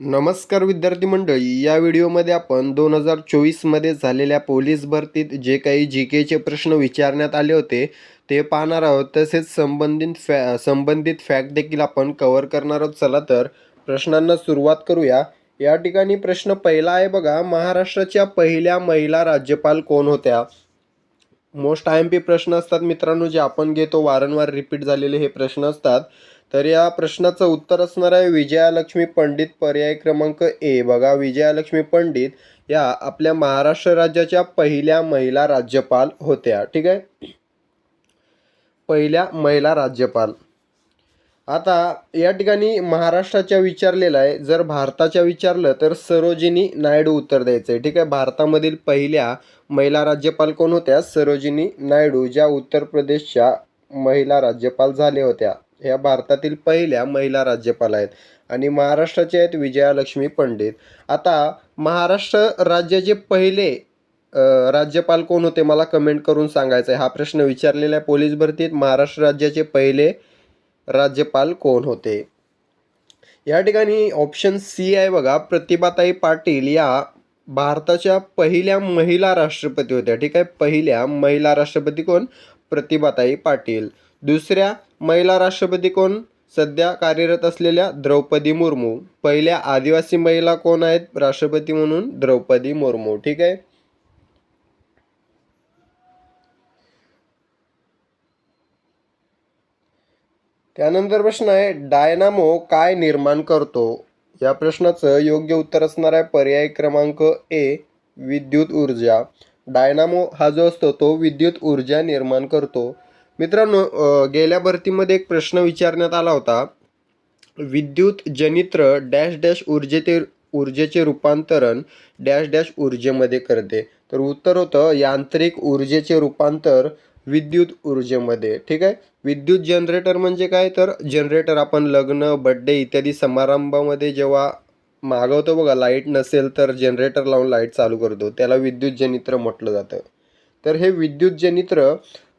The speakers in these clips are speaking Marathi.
नमस्कार विद्यार्थी मंडळी या व्हिडिओमध्ये आपण दोन हजार चोवीसमध्ये झालेल्या पोलीस भरतीत जे काही जी केचे प्रश्न विचारण्यात आले होते ते पाहणार आहोत. तसेच संबंधित फॅ संबंधित फॅक्ट देखील आपण कव्हर करणार आहोत. चला तर प्रश्नांना सुरुवात करूया. या ठिकाणी प्रश्न पहिला आहे बघा महाराष्ट्राच्या पहिल्या महिला राज्यपाल कोण होत्या? मोस्ट आय एम पी प्रश्न असतात मित्रांनो जे आपण घेतो वारंवार रिपीट झालेले हे प्रश्न असतात. तर या प्रश्नाचं उत्तर असणार आहे विजयालक्ष्मी पंडित पर्याय क्रमांक ए. बघा विजयालक्ष्मी पंडित या आपल्या महाराष्ट्र राज्याच्या पहिल्या महिला राज्यपाल होत्या. ठीक आहे? पहिल्या महिला राज्यपाल. आता या ठिकाणी महाराष्ट्राच्या विचारलेलं आहे. जर भारताच्या विचारलं तर सरोजिनी नायडू उत्तर द्यायचं आहे. ठीक आहे? भारतामधील पहिल्या महिला राज्यपाल कोण होत्या? सरोजिनी नायडू ज्या उत्तर प्रदेशच्या महिला राज्यपाल झाल्या होत्या. ह्या भारतातील पहिल्या महिला राज्यपाल आहेत. आणि महाराष्ट्राचे आहेत विजयालक्ष्मी पंडित. आता महाराष्ट्र राज्याचे पहिले राज्यपाल कोण होते मला कमेंट करून सांगायचं आहे. हा प्रश्न विचारलेला आहे पोलीस भरतीत महाराष्ट्र राज्याचे पहिले राज्यपाल कोण होते? या ठिकाणी ऑप्शन सी आहे बघा. प्रतिभाताई पाटील या भारताच्या पहिल्या महिला राष्ट्रपती होत्या. ठीक आहे? पहिल्या महिला राष्ट्रपती कोण? प्रतिभाताई पाटील. दुसऱ्या महिला राष्ट्रपती कोण? सध्या कार्यरत असलेल्या द्रौपदी मुर्मू. पहिल्या आदिवासी महिला कोण आहेत? राष्ट्रपती म्हणून द्रौपदी मुर्मू. ठीक आहे? त्यानंतर प्रश्न आहे डायनामो काय निर्माण करतो? या प्रश्नाचं योग्य उत्तर असणार आहे पर्याय क्रमांक ए विद्युत ऊर्जा. डायनामो हा जो असतो तो विद्युत ऊर्जा निर्माण करतो. मित्रांनो गेल्या भरतीमध्ये एक प्रश्न विचारण्यात आला होता. विद्युत जनित्र डॅश डॅश ऊर्जेते ऊर्जेचे रूपांतरण डॅश डॅश ऊर्जेमध्ये करते. तर उत्तर होतं यांत्रिक ऊर्जेचे रूपांतर विद्युत ऊर्जेमध्ये. ठीक आहे? विद्युत जनरेटर म्हणजे काय? तर जनरेटर आपण लग्न बड्डे इत्यादी समारंभामध्ये जेव्हा मागवतो बघा लाइट नसेल तर जनरेटर लावून लाइट चालू करतो. त्याला विद्युत जनित्र म्हटलं जातं. तर हे विद्युत जनित्र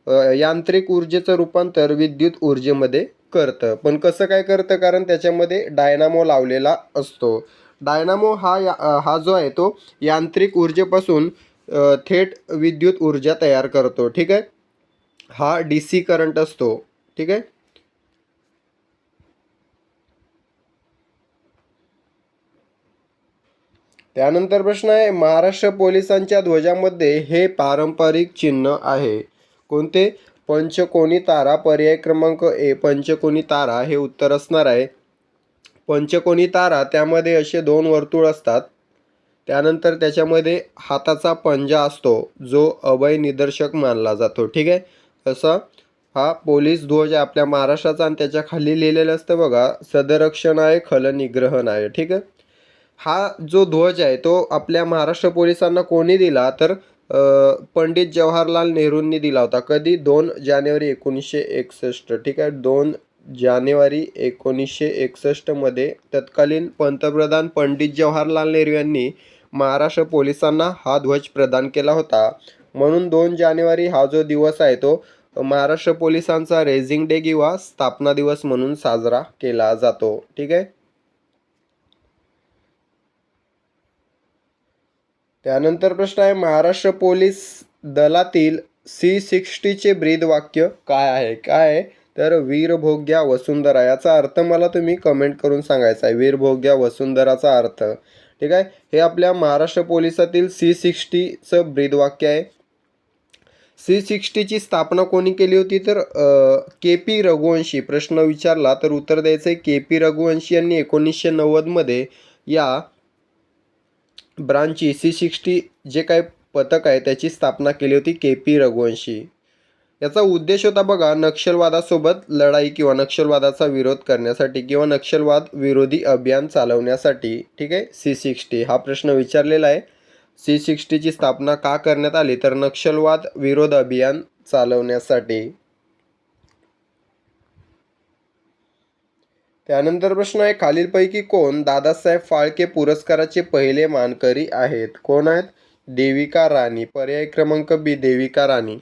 यांत्रिक ऊर्जेचं रूपांतर विद्युत ऊर्जेमध्ये करतं. पण कसं काय करतं? कारण त्याच्यामध्ये डायनामो लावलेला असतो. डायनामो हा या हा जो आहे तो यांत्रिक ऊर्जेपासून थेट विद्युत ऊर्जा तयार करतो. ठीक आहे? हा डी सी करंट असतो. ठीक आहे? त्यानंतर प्रश्न आहे महाराष्ट्र पोलिसांच्या ध्वजामध्ये हे पारंपरिक चिन्ह आहे. कोणते? पंचकोनी तारा पर्याय क्रमांक ए पंचकोनी तारा हे उत्तर असणार आहे. पंचकोनी तारा त्यामध्ये असे दोन वर्तुळ असतात. त्यानंतर त्याच्यामध्ये हाताचा पंजा असतो जो अभय निदर्शक मानला जातो. ठीक आहे? तसं हा पोलीस ध्वज आहे आपल्या महाराष्ट्राचा आणि त्याच्याखाली लिहिलेलं असतं बघा सदरक्षण आहे खलनिग्रहण आहे ठीक आहे? हा जो ध्वज आहे तो आपल्या महाराष्ट्र पोलिसांना कोणी दिला तर पंडित जवाहरलाल नेहरूंनी दिला होता. कधी? दोन जानेवारी एकोणीसशे एकसष्ट. ठीक आहे? दोन जानेवारी एकोणीसशे एकसष्टमध्ये तत्कालीन पंतप्रधान पंडित जवाहरलाल नेहरू यांनी महाराष्ट्र पोलिसांना हा ध्वज प्रदान केला होता. म्हणून दोन जानेवारी हा जो दिवस आहे तो महाराष्ट्र पोलिसांचा रेझिंग डे किंवा स्थापना दिवस म्हणून साजरा केला जातो. ठीक आहे? त्यानंतर प्रश्न आहे महाराष्ट्र पोलीस दलातील सी सिक्स्टीचे ब्रीद वाक्य काय आहे? काय आहे? तर वीरभोग्या वसुंधरा याचा अर्थ मला तुम्ही कमेंट करून सांगायचा आहे. वीरभोग्या वसुंधराचा अर्थ. ठीक आहे? हे आपल्या महाराष्ट्र पोलिसातील सी सिक्स्टीचं ब्रीदवाक्य आहे. सी सिक्स्टीची स्थापना कोणी केली होती? तर के पी रघुवंशी. प्रश्न विचारला तर उत्तर द्यायचं आहे के पी रघुवंशी यांनी एकोणीसशे नव्वदमध्ये या ब्रांचची सी सिक्स्टी जे काय पथक आहे त्याची स्थापना केली होती के पी रघुवंशी. याचा उद्देश होता बघा नक्षलवादासोबत लढाई किंवा नक्षलवादाचा विरोध करण्यासाठी किंवा नक्षलवाद विरोधी अभियान चालवण्यासाठी ठीक आहे? C sixty. हा प्रश्न विचारलेला आहे. सी सिक्स्टीची स्थापना का करण्यात आली? तर नक्षलवाद विरोध अभियान चालवण्यासाठी. त्यानंतर प्रश्न आहे खालीलपैकी कोण दादासाहेब फाळके पुरस्काराचे पहिले मानकरी आहेत? कोण आहेत? देविका राणी. पर्याय क्रमांक बी देविका राणी.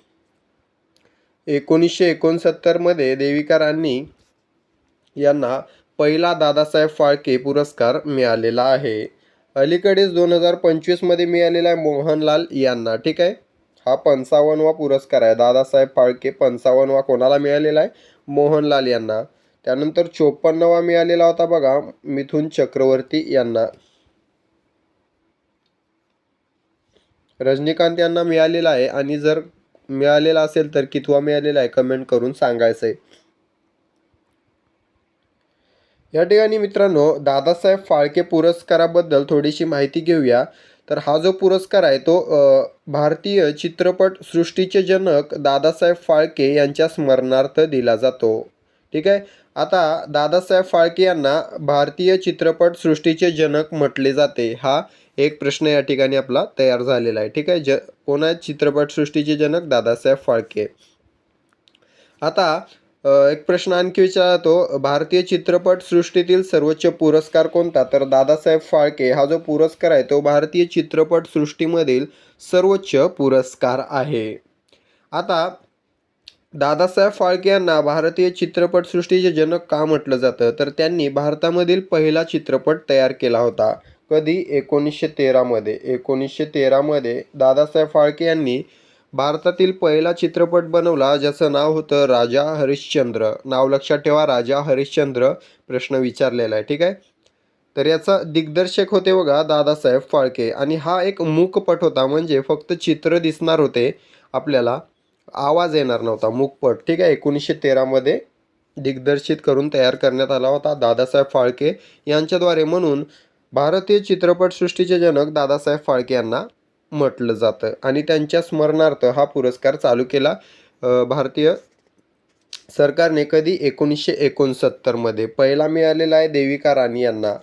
एकोणीसशे एकोणसत्तरमध्ये देविका राणी यांना पहिला दादासाहेब फाळके पुरस्कार मिळालेला आहे. अलीकडेच दोन हजार पंचवीसमध्ये मिळालेला आहे मोहनलाल यांना. ठीक आहे? हा पंचावन्नवा पुरस्कार आहे. दादासाहेब फाळके पंचावन्नवा कोणाला मिळालेला आहे? मोहनलाल यांना. त्यानंतर चोपन्नवा मिळालेला होता बघा मिथुन चक्रवर्ती यांना. रजनीकांत यांना मिळालेला आहे आणि जर मिळालेला असेल तर कितवा मिळालेला आहे कमेंट करून सांगायचं आहे या ठिकाणी मित्रांनो दादासाहेब फाळके पुरस्काराबद्दल थोडीशी माहिती घेऊया. तर हा जो पुरस्कार आहे तो भारतीय चित्रपट सृष्टीचे जनक दादासाहेब फाळके यांच्या स्मरणार्थ दिला जातो. ठीक आहे? आता दादासाहेब फाळके यांना भारतीय चित्रपटसृष्टीचे जनक म्हटले जाते. हा एक प्रश्न या ठिकाणी आपला तयार झालेला आहे. ठीक आहे? ज कोण आहेत चित्रपटसृष्टीचे जनक? दादासाहेब फाळके. आता एक प्रश्न आणखी विचारतो. भारतीय चित्रपटसृष्टीतील सर्वोच्च पुरस्कार कोणता? तर दादासाहेब फाळके हा जो पुरस्कार आहे तो भारतीय चित्रपटसृष्टीमधील सर्वोच्च पुरस्कार आहे. आता दादासाहेब फाळके यांना भारतीय चित्रपटसृष्टीचे जनक का म्हटलं जातं? तर त्यांनी भारतामधील पहिला चित्रपट तयार केला होता. कधी? एकोणीसशे तेरामध्ये एकोणीसशे तेरामध्ये दादासाहेब फाळके यांनी भारतातील पहिला चित्रपट बनवला ज्याचं नाव होतं राजा हरिश्चंद्र. नाव लक्षात ठेवा राजा हरिश्चंद्र प्रश्न विचारलेला आहे ठीक आहे? तर याचा दिग्दर्शक होते बघा दादासाहेब फाळके. आणि हा एक मूकपट होता म्हणजे फक्त चित्र दिसणार होते आपल्याला. आवाज येणार नव्हता मूकपट ठीक आहे एकोणीसशे तेरामध्ये दिग्दर्शित करून तयार करण्यात आला होता दादासाहेब फाळके यांच्याद्वारे म्हणून भारतीय चित्रपटसृष्टीचे जनक दादासाहेब फाळके यांना म्हटलं जातं. आणि त्यांच्या स्मरणार्थ हा पुरस्कार चालू केला. भारतीय सरकारने कधी एकोणीसशे एकोणसत्तरमध्ये पहिला मिळालेला आहे देविका राणी यांना.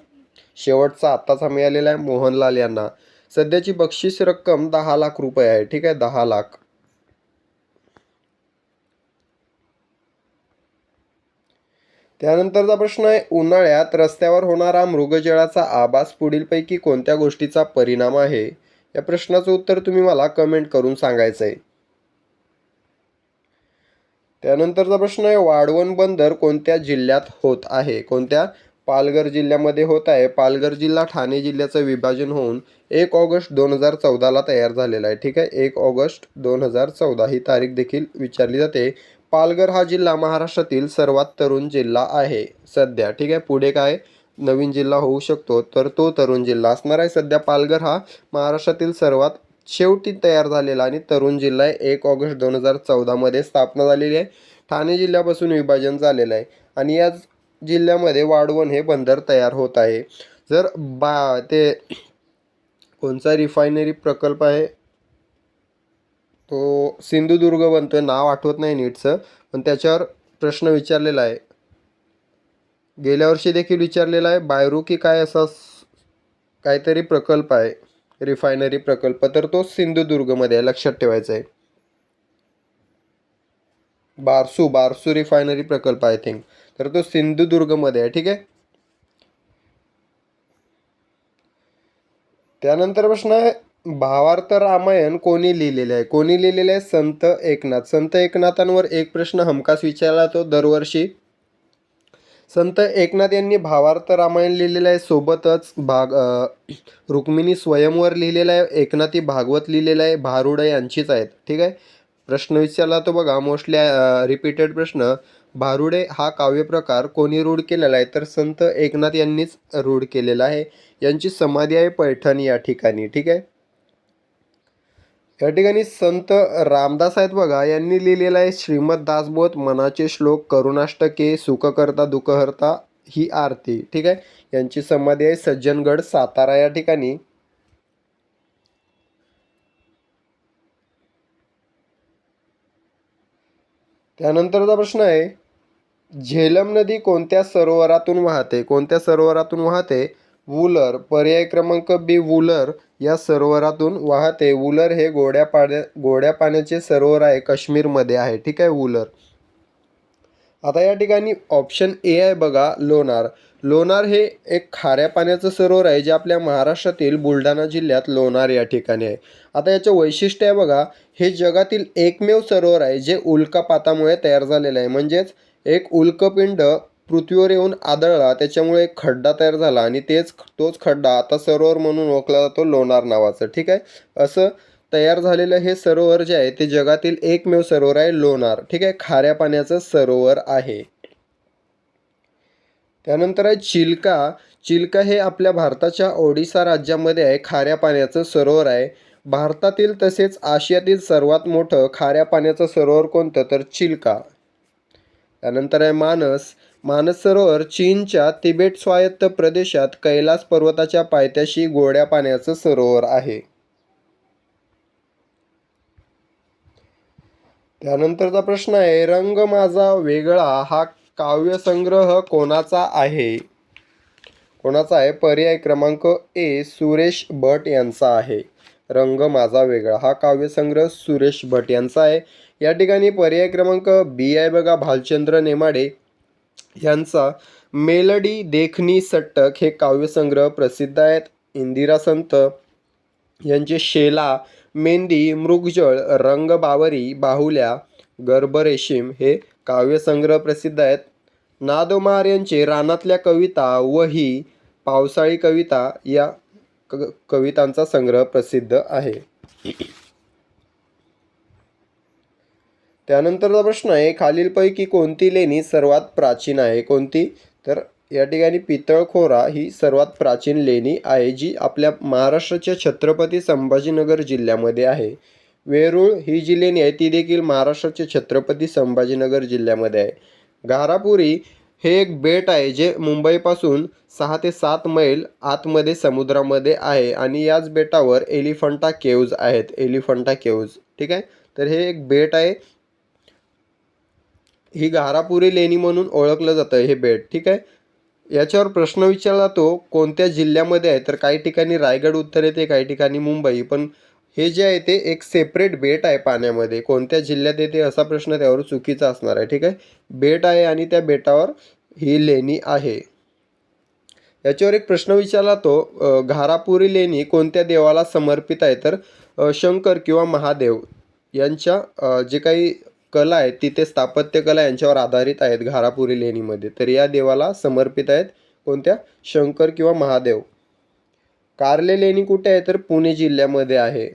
शेवटचा आत्ताचा मिळालेला आहे मोहनलाल यांना. सध्याची बक्षीस रक्कम दहा लाख रुपये आहे. ठीक आहे दहा लाख. त्यानंतरचा प्रश्न आहे उन्हाळ्यात रस्त्यावर होणारा मृगजळाचा आभास पुढीलपैकी कोणत्या गोष्टीचा परिणाम आहे? या प्रश्नाचं उत्तर तुम्ही मला कमेंट करून सांगायचं आहे त्यानंतरचा प्रश्न आहे वाढवण बंदर कोणत्या जिल्ह्यात होत आहे? कोणत्या पालघर जिल्ह्यामध्ये होत आहे? पालघर जिल्हा ठाणे जिल्ह्याचं विभाजन होऊन एक ऑगस्ट दोन हजार चौदाला तयार झालेला आहे. ठीक आहे एक ऑगस्ट दोन हजार चौदा ही तारीख देखील विचारली जाते. पालघर हा जिल्हा महाराष्ट्रातील सर्वात तरुण जिल्हा आहे. सध्या ठीक आहे पुढे काय नवीन जिल्हा होऊ शकतो तर तो तरुण जिल्हा असणार आहे. सध्या पालघर हा महाराष्ट्रातील सर्वात शेवटी तयार झालेला आणि तरुण जिल्हा आहे. एक ऑगस्ट दोन हजार चौदामध्ये स्थापना झालेली आहे. ठाणे जिल्ह्यापासून विभाजन झालेलं आहे आणि या जिल्ह्यामध्ये वाढवण हे बंदर तयार होत आहे. जर बा ते कोणचा रिफायनरी प्रकल्प आहे? तो सिंधुदुर्ग बनतो आहे नाव आठवत नाही नीटचं पण त्याच्यावर प्रश्न विचारलेला आहे. गेल्या वर्षी देखील विचारलेला आहे बायरू की काय असा काहीतरी प्रकल्प आहे रिफायनरी प्रकल्प तर तो सिंधुदुर्गमध्ये आहे लक्षात ठेवायचा आहे. बारसू बारसू रिफायनरी प्रकल्प आय थिंक तर तो सिंधुदुर्गमध्ये आहे ठीक आहे? त्यानंतर प्रश्न आहे भावार्थ रामायण कोणी लिहिलेले आहे? कोणी लिहिलेले आहे? संत एकनाथ. संत एकनाथांवर एक प्रश्न हमखास विचारला तो दरवर्षी. संत एकनाथ यांनी भावार्थ रामायण लिहिलेलं आहे सोबतच भाग रुक्मिणी स्वयंवर लिहिलेलं आहे एकनाथी भागवत लिहिलेलं आहे भारुड यांचीच आहेत. ठीक आहे? प्रश्न विचारला तो बघा मोस्टली रिपीटेड प्रश्न. भारुडे हा काव्यप्रकार कोणी रूढ केलेला आहे? तर संत एकनाथ यांनीच रूढ केलेला आहे. यांची समाधी आहे पैठण या ठिकाणी. ठीक आहे? या ठिकाणी संत रामदास आहेत बघा यांनी लिहिलेलं आहे श्रीमद दासबोध मनाचे श्लोक करुणाष्टके सुखकर्ता दुःखहर्ता ही आरती. ठीक आहे? यांची समाधी आहे सज्जनगड सातारा या ठिकाणी. त्यानंतरचा प्रश्न आहे झेलम नदी कोणत्या सरोवरातून वाहते? कोणत्या सरोवरातून वाहते? वुलर. पर्याय क्रमांक बी वुलर. या सरोवरातून वाहते. वुलर हे गोड्या पाण्या गोड्या पाण्याचे सरोवर आहे काश्मीरमध्ये आहे. ठीक आहे वुलर. आता या ठिकाणी ऑप्शन ए आहे बघा लोणार. लोणार हे एक खाऱ्या पाण्याचं सरोवर आहे जे आपल्या महाराष्ट्रातील बुलढाणा जिल्ह्यात लोणार या ठिकाणी आहे. आता याचं वैशिष्ट्य आहे बघा हे जगातील एकमेव सरोवर आहे जे उल्कापातामुळे तयार झालेलं आहे. म्हणजेच एक उल्कपिंड पृथ्वीवर येऊन आदळला त्याच्यामुळे एक खड्डा तयार झाला आणि तेच तोच खड्डा आता सरोवर म्हणून ओळखला जातो लोणार नावाचं ठीक आहे? असं तयार झालेलं हे सरोवर जे आहे ते जगातील एकमेव सरोवर आहे लोणार ठीक आहे? खाऱ्या पाण्याचं सरोवर आहे. त्यानंतर आहे चिल्का. चिल्का हे आपल्या भारताच्या ओडिसा राज्यामध्ये आहे खाऱ्या पाण्याचं सरोवर आहे. भारतातील तसेच आशियातील सर्वात मोठं खाऱ्या पाण्याचं सरोवर कोणतं? तर चिल्का. त्यानंतर आहे मानस. मानस सरोवर चीनच्या तिबेट स्वायत्त प्रदेशात कैलास पर्वताच्या पायथ्याशी गोड्या पाण्याचं सरोवर आहे. त्यानंतरचा प्रश्न आहे रंग माझा वेगळा हा काव्यसंग्रह कोणाचा आहे? कोणाचा आहे? पर्याय क्रमांक ए सुरेश भट यांचा आहे. रंग माझा वेगळा हा काव्यसंग्रह सुरेश भट यांचा आहे. या ठिकाणी पर्याय क्रमांक बी आहे बघा भालचंद्र नेमाडे यांचा मेलडी देखणी सट्टक हे काव्यसंग्रह प्रसिद्ध आहेत. इंदिरा संत यांचे शेला मेंदी मृगजळ रंगबावरी बाहुल्या गर्भरेशीम हे काव्यसंग्रह प्रसिद्ध आहेत. नादोमार यांचे रानातल्या कविता वही पावसाळी कविता या क कवितांचा संग्रह प्रसिद्ध आहे. त्यानंतरचा प्रश्न आहे खालीलपैकी कोणती लेणी सर्वात प्राचीन आहे? कोणती? तर या ठिकाणी पितळखोरा ही सर्वात प्राचीन लेणी आहे जी आपल्या महाराष्ट्राच्या छत्रपती संभाजीनगर जिल्ह्यामध्ये आहे. वेरूळ ही जी लेणी आहे ती देखील महाराष्ट्राच्या छत्रपती संभाजीनगर जिल्ह्यामध्ये आहे. घारापुरी हे एक बेट आहे जे मुंबईपासून सहा ते सात मैल आतमध्ये समुद्रामध्ये आहे आणि याच बेटावर एलिफंटा केव्ज आहेत. एलिफंटा केव्ज ठीक आहे? तर हे एक बेट आहे ही घारापुरी लेणी म्हणून ओळखलं जातं हे बेट ठीक आहे? याच्यावर प्रश्न विचारला तो कोणत्या जिल्ह्यामध्ये आहे? तर काही ठिकाणी रायगड उत्तर येते काही ठिकाणी मुंबई. पण हे जे आहे ते एक सेपरेट बेट आहे पाण्यामध्ये. कोणत्या जिल्ह्यात येते असा प्रश्न त्यावर चुकीचा असणार आहे ठीक आहे? बेट आहे आणि त्या बेटावर ही लेणी आहे. याच्यावर एक प्रश्न विचारला तो घारापुरी लेणी कोणत्या देवाला समर्पित आहे? तर शंकर किंवा महादेव यांच्या जे काही कला आहेत तिथे स्थापत्यकला यांच्यावर आधारित आहेत घारापुरी लेणीमध्ये. तर या देवाला समर्पित आहेत कोणत्या? शंकर किंवा महादेव. कार्ले लेणी कुठे आहे? तर पुणे जिल्ह्यामध्ये आहे.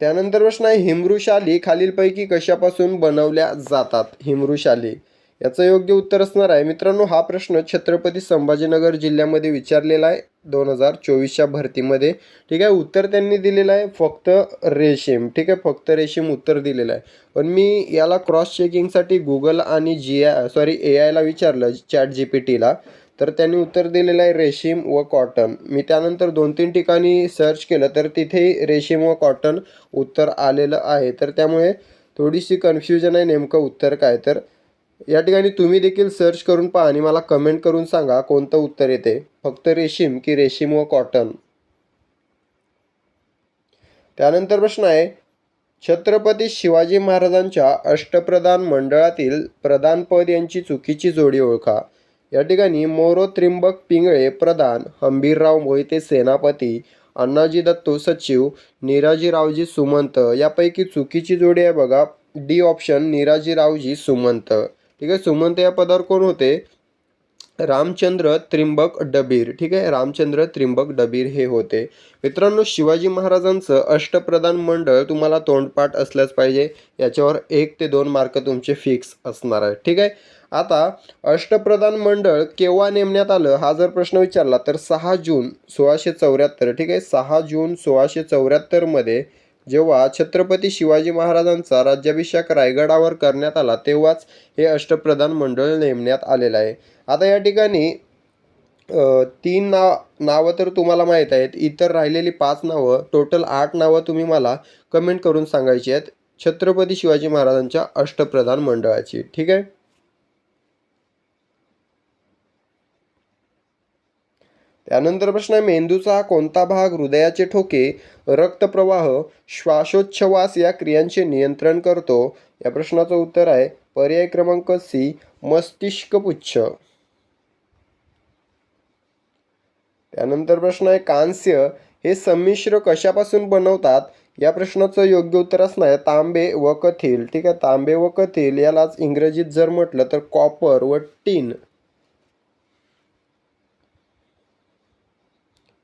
त्यानंतर प्रश्न आहे हिमृशाली खालीलपैकी कशापासून बनवल्या जातात? हिमृशाली याचं योग्य उत्तर असणार आहे. मित्रांनो हा प्रश्न छत्रपती संभाजीनगर जिल्ह्यामध्ये विचारलेला आहे. दोन हजार चोवीसच्या भरतीमध्ये. ठीक आहे उत्तर त्यांनी दिलेलं आहे. फक्त रेशीम. ठीक आहे फक्त रेशीम उत्तर दिलेलं आहे. पण मी याला क्रॉस चेकिंगसाठी गुगल आणि जी आय सॉरी ए आयला विचारलं चॅट जी पी टीला तर त्यांनी उत्तर दिलेलं आहे रेशीम व कॉटन मी त्यानंतर दोन तीन ठिकाणी सर्च केलं तर तिथे रेशीम व कॉटन उत्तर आलेलं आहे. तर त्यामुळे थोडीशी कन्फ्युजन आहे नेमकं उत्तर काय. तर या ठिकाणी तुम्ही देखील सर्च करून पहा आणि मला कमेंट करून सांगा कोणतं उत्तर येते. फक्त रेशीम की रेशीम व कॉटन त्यानंतर प्रश्न आहे छत्रपती शिवाजी महाराजांच्या अष्टप्रधान मंडळातील प्रधानपद यांची चुकीची जोडी ओळखा. या ठिकाणी मोरो त्रिंबक पिंगळे प्रधान हंबीरराव मोहिते सेनापती अण्णाजी दत्तो सचिव निराजीरावजी सुमंत. यापैकी चुकीची जोडी आहे बघा. डी ऑप्शन निराजीरावजी सुमंत. ठीक आहे? सुमंत या पदावर कोण होते? रामचंद्र त्रिंबक डबीर. ठीक आहे? रामचंद्र त्रिंबक डबीर हे होते. मित्रांनो शिवाजी महाराजांचं अष्टप्रधान मंडळ तुम्हाला तोंडपाठ असल्याच पाहिजे. याच्यावर एक ते दोन मार्क तुमचे फिक्स असणार आहे ठीक आहे? आता अष्टप्रधान मंडळ केव्हा नेमण्यात आलं? हा जर प्रश्न विचारला तर सहा जून सोळाशे चौऱ्याहत्तर. ठीक आहे? सहा जून सोळाशे चौऱ्याहत्तरमध्ये जेव्हा छत्रपती शिवाजी महाराजांचा राज्याभिषेक रायगडावर करण्यात आला तेव्हाच हे अष्टप्रधान मंडळ नेमण्यात आलेलं आहे. आता या ठिकाणी तीन नाव नावं तर तुम्हाला माहीत आहेत. इतर राहिलेली पाच नावं टोटल आठ नावं तुम्ही मला कमेंट करून सांगायची आहेत. छत्रपती शिवाजी महाराजांच्या अष्टप्रधान मंडळाची. ठीक आहे? त्यानंतर प्रश्न आहे मेंदूचा हा कोणता भाग हृदयाचे ठोके रक्तप्रवाह श्वासोच्छवास या क्रियांचे नियंत्रण करतो? या प्रश्नाचं उत्तर आहे पर्याय क्रमांक सी मस्तिष्कपुच्छ त्यानंतर प्रश्न आहे कांस्य हे संमिश्र कशापासून बनवतात? या प्रश्नाचं योग्य उत्तर असणार आहे तांबे व कथील. ठीक आहे तांबे व कथील यालाच इंग्रजीत जर म्हटलं तर कॉपर व टीन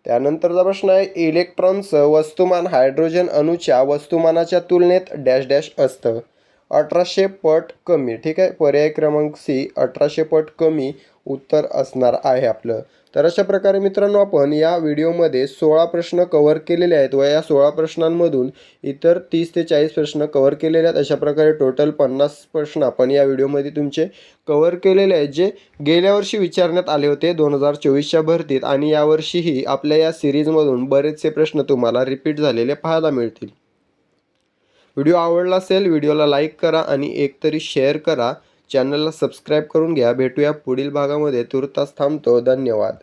त्यानंतरचा प्रश्न आहे इलेक्ट्रॉनचं वस्तुमान हायड्रोजन अणूच्या वस्तुमानाच्या तुलनेत डॅश डॅश असतं. अठराशे पट कमी ठीक आहे? पर्याय क्रमांक सी अठराशे पट कमी उत्तर असणार आहे आपलं. तर अशा प्रकारे मित्रांनो आपण या व्हिडिओमध्ये सोळा प्रश्न कव्हर केलेले आहेत व या सोळा प्रश्नांमधून इतर तीस ते चाळीस प्रश्न कव्हर केलेले आहेत. अशा प्रकारे टोटल पन्नास प्रश्न आपण या व्हिडिओमध्ये तुमचे कव्हर केलेले आहेत जे गेल्या वर्षी विचारण्यात आले होते दोन हजार चोवीसच्या भरतीत आणि यावर्षीही आपल्या या सिरीजमधून बरेचसे प्रश्न तुम्हाला रिपीट झालेले पाहायला मिळतील. व्हिडिओ आवडला असेल व्हिडिओला लाईक करा आणि एकतरी शेअर करा. चॅनलला सबस्क्राईब करून घ्या. भेटूया पुढील भागामध्ये. तुर्तास थांबतो. धन्यवाद.